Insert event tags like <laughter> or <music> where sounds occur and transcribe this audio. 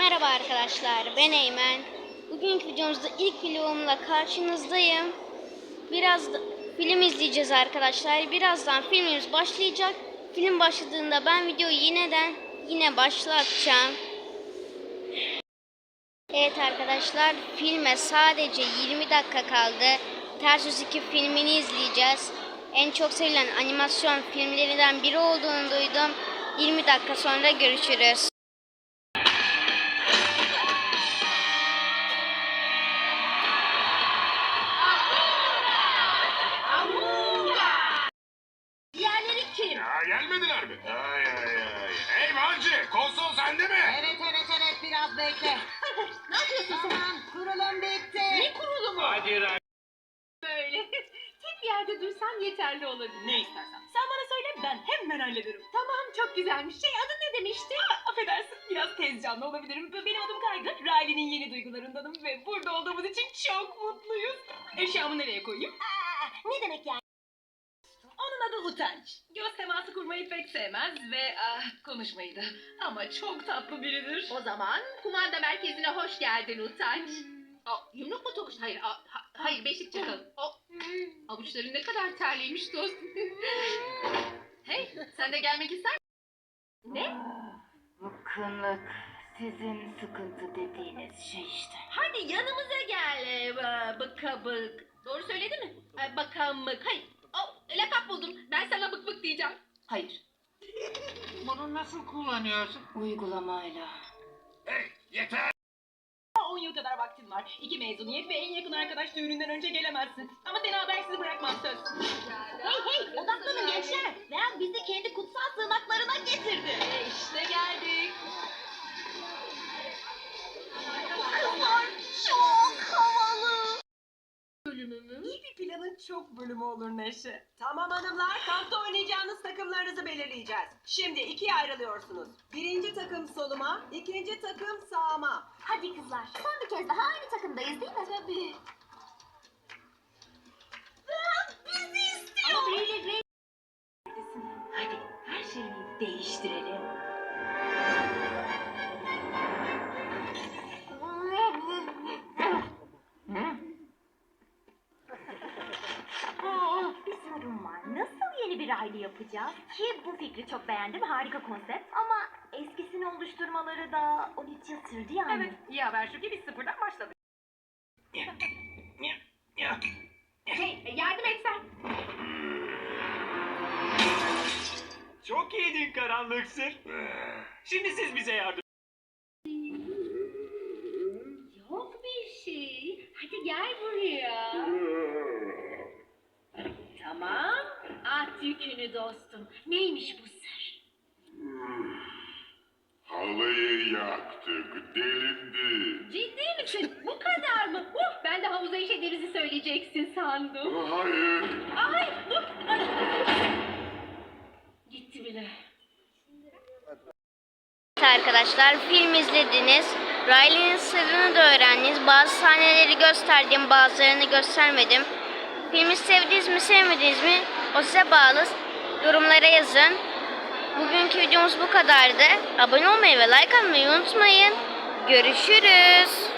Merhaba arkadaşlar. Ben Eymen. Bugünkü videomuzda ilk vlogumla karşınızdayım. Biraz da film izleyeceğiz arkadaşlar. Birazdan filmimiz başlayacak. Film başladığında ben videoyu yineden yine başlatacağım. Evet arkadaşlar filme sadece 20 dakika kaldı. Ters Yüz 2 filmini izleyeceğiz. En çok sevilen animasyon filmlerinden biri olduğunu duydum. 20 dakika sonra görüşürüz. Ya gelmediler mi? Ay ay ay. Hey Marci, konsol sende mi? Evet evet evet biraz bekle. ne yapıyorsun sen? Tamam kurulum bitti. Ne kurulumu? Hadi Ra- Böyle. Tek bir yerde dursan yeterli olabilir. Ne istersen. Sen bana söyle ben hemen hallederim. Tamam çok güzelmiş. Şey adın ne demişti? Aa, affedersin biraz tez canlı olabilirim. Benim adım Kaygı. Riley'nin yeni duygularındanım ve burada olduğumuz için çok mutluyuz. Eşyamı nereye koyayım? Aa, ne demek yani? Utanç. Göz teması kurmayı pek sevmez ve ah, konuşmayı da. Ama çok tatlı biridir. O zaman kumanda merkezine hoş geldin Utanç. Aa, yumruk mu tokuş? Hayır, aa, ha- hayır beşik çakal. O, avuçların ne kadar terliymiş dost. <laughs> hey, sen de gelmek ister misin? Ne? Bıkkınlık sizin sıkıntı dediğiniz şey işte. Hadi yanımıza gel. e, ba- Bıka bık. Doğru söyledi mi? E, Bakamık. Hayır. Lakap buldum. Ben sana bık bık diyeceğim. Hayır, Bunu nasıl kullanıyorsun? uygulamayla. Hey yeter. 10 yıl kadar vaktin var. İki mezuniyet ve en yakın arkadaş düğününden önce gelemezsin. Ama seni habersiz bırakmam söz. Hey hey odaklanın gençler. Veya bizi kendi kutsal sığınaklarına getirdi. E işte geldik. Kızlar çok havalı. İyi bir planın çok bölümü olur Neşe. Tamam hanımlar, kampta oynayacağınız takımlarınızı belirleyeceğiz. Şimdi ikiye ayrılıyorsunuz. Birinci takım soluma, ikinci takım sağıma. Hadi kızlar son bir kez daha aynı takımdayız değil mi? Tabii. Bizi istiyor. Ama. Hadi her şeyi değiştirelim. Aile yapacağız? Ki bu fikri çok beğendim. Harika konsept. Ama eskisini oluşturmaları da 13 yıl sürdü yani. Evet, iyi haber şu ki biz sıfırdan başladık. Hey, yardım et sen. Çok iyiydin karanlık sır. Şimdi siz bize yardım. Yok bir şey. Hadi gel buraya. Tamam. At yükünü dostum. Neymiş bu sır? Halıyı yaktık, delindi. Ciddi misin? Bu kadar mı? Uh, ben de havuza işediğinizi söyleyeceksin sandım. Hayır. Ay dur. Ay. Gitti bile. Evet arkadaşlar film izlediniz. Riley'nin sırrını da öğrendiniz. Bazı sahneleri gösterdim, bazılarını göstermedim. Filmi sevdiniz mi, sevmediniz mi? O size bağlı. Yorumlara yazın. Bugünkü videomuz bu kadardı. Abone olmayı ve like atmayı unutmayın. Görüşürüz.